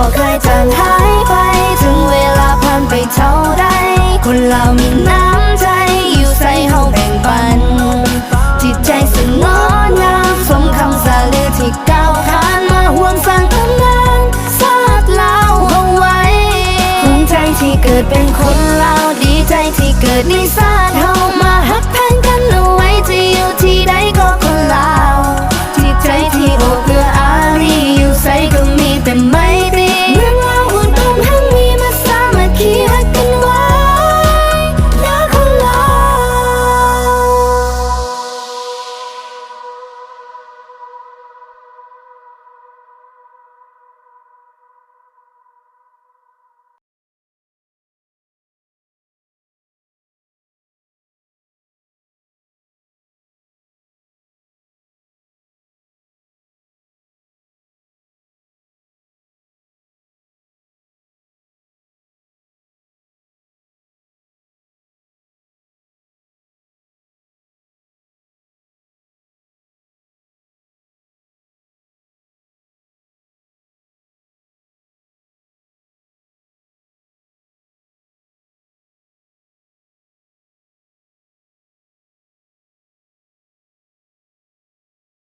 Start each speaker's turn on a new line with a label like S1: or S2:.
S1: บ่เคยจางหายไป ถึงเวลาผ่านไปเท่าไรคนเรามีน้ำใจอยู่ใส่เฮาแบ่งปัน จิตใจสงดงามสมคำสาลือที่ก้าวขานมาห่วงสร้างตำนานศาสตร์ลาเอาไว้ภูมิใจที่เกิดเป็นคนเราดีใจที่เกิดในศาสต์เฮามาฮักแพงกันเอาไว้